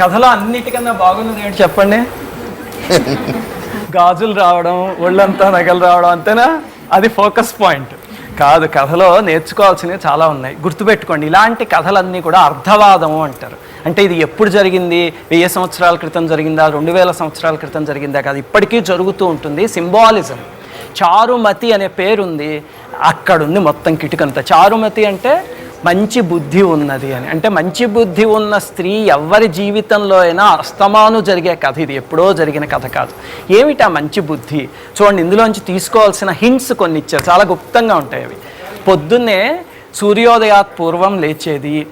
కథలో అన్నిటికన్నా బాగున్నది ఏంటి చెప్పండి? గాజులు రావడం ఒళ్ళంతా నగలు రావడం అంతేనా? అది ఫోకస్ పాయింట్. కాదు కథలో నేర్చుకోవాల్సినవి చాలా ఉన్నాయి. గుర్తుపెట్టుకోండి ఇలాంటి కథలన్నీ కూడా అర్థవాదము అంటారు. అంటే ఇది ఎప్పుడు జరిగింది? వెయ్యి సంవత్సరాల క్రితం జరిగిందా? రెండు వేల సంవత్సరాల క్రితం జరిగిందా? కాదు ఇప్పటికీ జరుగుతూ ఉంటుంది. సింబాలిజం. చారుమతి అనే పేరుంది. అక్కడుంది మొత్తం కిటుకంతా. చారుమతి అంటే మంచి బుద్ధి ఉన్నది అని. అంటే మంచి బుద్ధి ఉన్న స్త్రీ ఎవరి జీవితంలో అయినా అస్తమాను జరిగే కథ ఇది. ఎప్పుడో జరిగిన కథ కాదు. ఏమిటి ఆ మంచి బుద్ధి? చూడండి ఇందులోంచి తీసుకోవాల్సిన హింట్స్ కొన్ని ఇచ్చారు. చాలా గుప్తంగా ఉంటాయి అవి. పొద్దున్నే సూర్యోదయాత్ పూర్వం లేచేది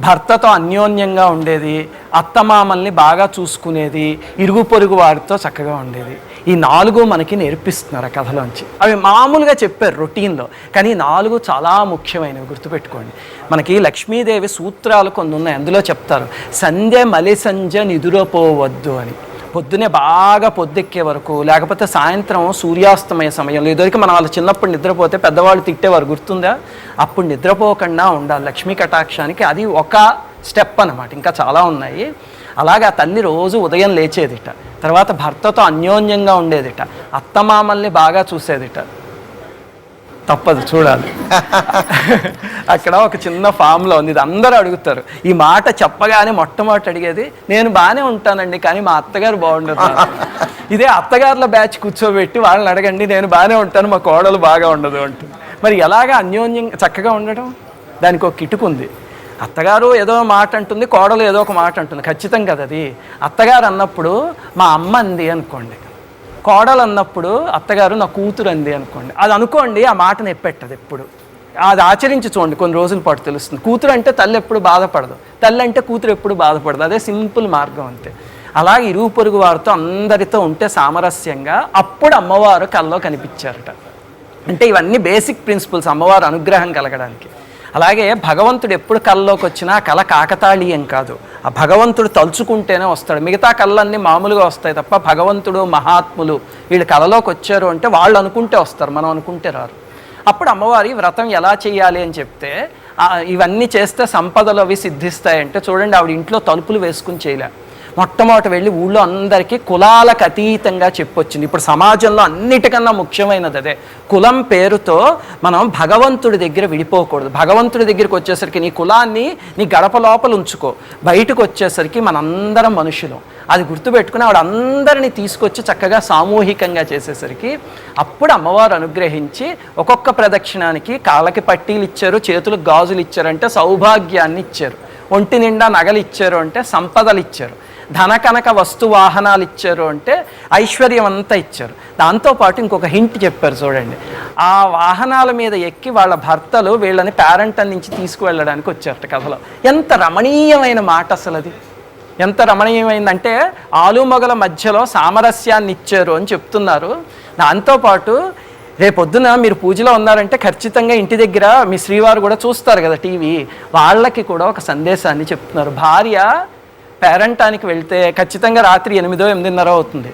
భర్తతో అన్యోన్యంగా ఉండేది అత్తమామల్ని బాగా చూసుకునేది ఇరుగు పొరుగు వారితో చక్కగా ఉండేది. ఈ నాలుగు మనకి నేర్పిస్తున్నారు ఆ కథలోంచి. అవి మామూలుగా చెప్పారు రొటీన్లో కానీ నాలుగు చాలా ముఖ్యమైనవి గుర్తుపెట్టుకోండి. మనకి లక్ష్మీదేవి సూత్రాలు కొన్ని ఉన్నాయి అందులో చెప్తారు సంధ్య మలి సంధ్య నిదురపోవద్దు అని. పొద్దునే బాగా పొద్దెక్కే వరకు లేకపోతే సాయంత్రం సూర్యాస్తమయ సమయంలో ఇదివరకు మనం వాళ్ళ చిన్నప్పుడు నిద్రపోతే పెద్దవాళ్ళు తిట్టేవారు గుర్తుందా? అప్పుడు నిద్రపోకుండా ఉండాలి. లక్ష్మీ కటాక్షానికి అది ఒక స్టెప్ అన్నమాట. ఇంకా చాలా ఉన్నాయి. అలాగే ఆ తల్లి రోజు ఉదయం లేచేదిట. తర్వాత భర్తతో అన్యోన్యంగా ఉండేదిట. అత్తమామల్ని బాగా చూసేదిట. తప్పదు చూడాలి. అక్కడ ఒక చిన్న ఫామ్లో ఉంది ఇది అందరూ అడుగుతారు. ఈ మాట చెప్పగానే మొట్టమొదటి అడిగేది నేను బాగానే ఉంటానండి కానీ మా అత్తగారు బాగుండదు ఇదే అత్తగారుల బ్యాచ్ కూర్చోబెట్టి వాళ్ళని అడగండి నేను బాగానే ఉంటాను మా కోడలు బాగా ఉండదు అంటుంది. మరి ఎలాగా అన్యోన్యం చక్కగా ఉండడం? దానికి ఒక కిటుకు ఉంది. అత్తగారు ఏదో మాట అంటుంది కోడలు ఏదో ఒక మాట అంటుంది ఖచ్చితం కదా అది అత్తగారు అన్నప్పుడు మా అమ్మ అంది అనుకోండి కోడలు అన్నప్పుడు అత్తగారు నా కూతురు అంది అనుకోండి. అది అనుకోండి ఆ మాట నెప్పెట్టదు ఎప్పుడు. అది ఆచరించి చూడండి కొన్ని రోజుల పాటు తెలుస్తుంది. కూతురు అంటే తల్లి ఎప్పుడు బాధపడదు. తల్లి అంటే కూతురు ఎప్పుడు బాధపడదు. అదే సింపుల్ మార్గం అంతే. అలాగే ఇరుగు పొరుగు వారితో అందరితో ఉంటే సామరస్యంగా అప్పుడు అమ్మవారు కల్లో కనిపించారట. అంటే ఇవన్నీ బేసిక్ ప్రిన్సిపల్స్ అమ్మవారు అనుగ్రహం కలగడానికి. అలాగే భగవంతుడు ఎప్పుడు కళ్ళలోకి వచ్చినా కళ కాకతాళీయం కాదు. ఆ భగవంతుడు తలుచుకుంటేనే వస్తాడు. మిగతా కళ్ళన్నీ మామూలుగా వస్తాయి తప్ప భగవంతుడు మహాత్ములు వీళ్ళు కళలోకి వచ్చారు అంటే వాళ్ళు అనుకుంటే వస్తారు. మనం అనుకుంటే రారు. అప్పుడు అమ్మవారి వ్రతం ఎలా చేయాలి అని చెప్తే ఇవన్నీ చేస్తే సంపదలు అవి సిద్ధిస్తాయంటే చూడండి ఆవిడ ఇంట్లో తలుపులు వేసుకుని చేయలే. మొట్టమొదటి వెళ్ళి ఊళ్ళో అందరికీ కులాలకు అతీతంగా చెప్పొచ్చింది. ఇప్పుడు సమాజంలో అన్నిటికన్నా ముఖ్యమైనది అదే. కులం పేరుతో మనం భగవంతుడి దగ్గర విడిపోకూడదు. భగవంతుడి దగ్గరికి వచ్చేసరికి నీ కులాన్ని నీ గడప లోపల ఉంచుకో. బయటకు వచ్చేసరికి మనందరం మనుషులు. అది గుర్తుపెట్టుకుని ఆవిడ అందరినీ తీసుకొచ్చి చక్కగా సామూహికంగా చేసేసరికి అప్పుడు అమ్మవారు అనుగ్రహించి ఒక్కొక్క ప్రదక్షిణానికి కాళ్ళకి పట్టీలు ఇచ్చారు చేతులకు గాజులు ఇచ్చారు అంటే సౌభాగ్యాన్ని ఇచ్చారు. ఒంటి నిండా నగలు ఇచ్చారు అంటే సంపదలు ఇచ్చారు. ధన కనక వస్తు వాహనాలు ఇచ్చారు అంటే ఐశ్వర్యం అంతా ఇచ్చారు. దాంతోపాటు ఇంకొక హింట్ చెప్పారు చూడండి. ఆ వాహనాల మీద ఎక్కి వాళ్ళ భర్తలు వీళ్ళని పేరెంట్ నుంచి తీసుకువెళ్ళడానికి వచ్చారట కథలో. ఎంత రమణీయమైన మాట అసలు అది. ఎంత రమణీయమైందంటే ఆలుమొగల మధ్యలో సామరస్యాన్ని ఇచ్చారు అని చెప్తున్నారు. దాంతోపాటు రేపొద్దున మీరు పూజలో ఉన్నారంటే ఖచ్చితంగా ఇంటి దగ్గర మీ శ్రీవారు కూడా చూస్తారు కదా టీవీ. వాళ్ళకి కూడా ఒక సందేశాన్ని చెప్తున్నారు. భార్య పేరంటానికి వెళ్తే ఖచ్చితంగా రాత్రి ఎనిమిదో ఎనిమిదిన్నర అవుతుంది.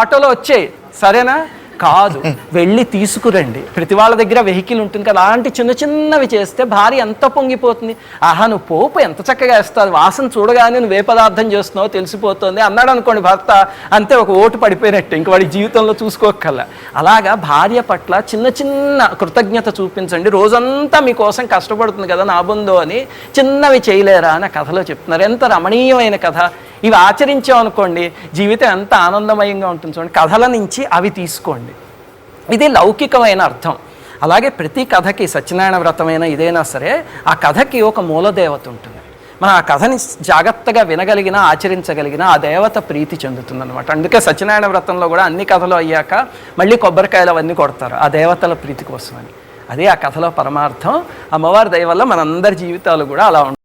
ఆటోలో వచ్చాయి. సరేనా? కాదు వెళ్ళి తీసుకురండి. ప్రతి వాళ్ళ దగ్గర వెహికల్ ఉంటుంది కదా అలాంటి చిన్న చిన్నవి చేస్తే భార్య ఎంత పొంగిపోతుంది. ఆహా నువ్వు పోపు ఎంత చక్కగా వేస్తావు వాసన చూడగానే నువ్వు ఏ పదార్థం చేస్తున్నావో తెలిసిపోతుంది. అన్నాడు అనుకోండి భర్త అంతే ఒక ఓటు పడిపోయినట్టు ఇంక వాడి జీవితంలో చూసుకోకల్లా అలాగా భార్య పట్ల చిన్న చిన్న కృతజ్ఞత చూపించండి. రోజంతా మీకోసం కష్టపడుతుంది కదా నా బంధు అని చిన్నవి చేయలేరా అని కథలో చెప్తున్నారు. ఎంత రమణీయమైన కథ. ఇవి ఆచరించామనుకోండి జీవితం ఎంత ఆనందమయంగా ఉంటుంది చూడండి. కథల నుంచి అవి తీసుకోండి. ఇది లౌకికమైన అర్థం. అలాగే ప్రతి కథకి సత్యనారాయణ వ్రతమైన ఇదైనా సరే ఆ కథకి ఒక మూలదేవత ఉంటుంది. మనం ఆ కథని జాగ్రత్తగా వినగలిగినా ఆచరించగలిగినా ఆ దేవత ప్రీతి చెందుతుందన్నమాట. అందుకే సత్యనారాయణ వ్రతంలో కూడా అన్ని కథలు అయ్యాక మళ్ళీ కొబ్బరికాయలు అవన్నీ కొడతారు ఆ దేవతల ప్రీతి కోసమని. అదే ఆ కథలో పరమార్థం. అమ్మవారి దయ వల్ల మనందరి జీవితాలు కూడా అలా ఉంటాయి